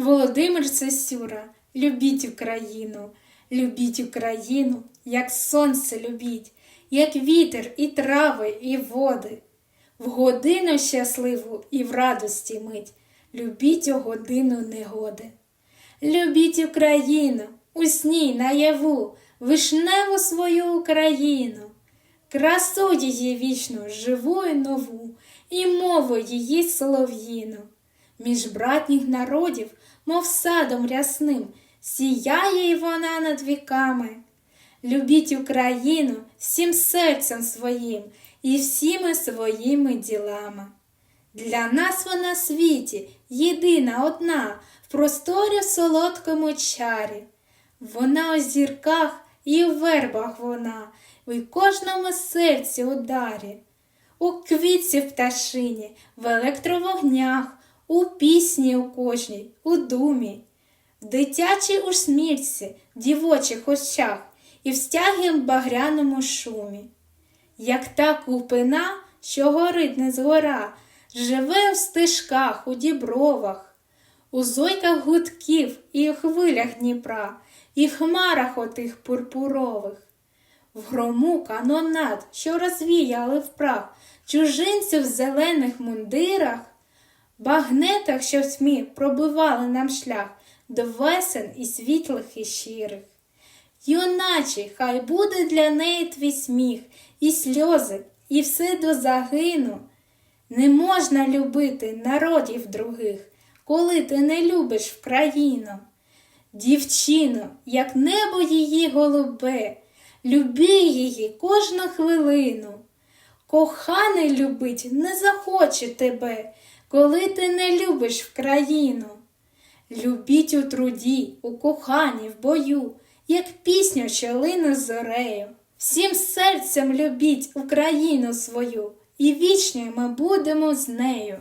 Володимир Сесюра, любіть Україну, любіть Україну, як сонце любіть, як вітер і трави, і води. В годину щасливу і в радості мить, любіть у годину негоди. Любіть Україну, усній наяву, вишневу свою Україну, красу її вічну, живу і нову, і мову її солов'їну. Між братніх народів, мов садом рясним, сіяє й вона над віками. Любіть Україну всім серцем своїм і всіми своїми ділами. Для нас вона світі, єдина одна, в просторі солодкому чарі. Вона у зірках і у вербах вона, в кожному серці ударі. У квітці в пташині, в електровогнях, у пісні у кожній, у думі, в дитячій усмішці, в дівочих очах і в стягім багряному шумі. Як та купина, що горить не згора, живе в стежках, у дібровах, у зойках гудків і в хвилях Дніпра, і хмарах отих пурпурових, в грому канонат, що розвіяли в прах чужинців в зелених мундирах, багнетах, що в тьмі пробивали нам шлях до весен і світлих і щирих. Юначе, хай буде для неї твій сміх, і сльози, і все до загину. Не можна любити народів других, коли ти не любиш в країну. Дівчино, як небо її голубе, люби її кожну хвилину. Коханий любить не захоче тебе, коли ти не любиш в країну. Любіть у труді, у коханні, в бою, як пісню, що лине зорею. Всім серцем любіть Україну свою, і вічні ми будемо з нею.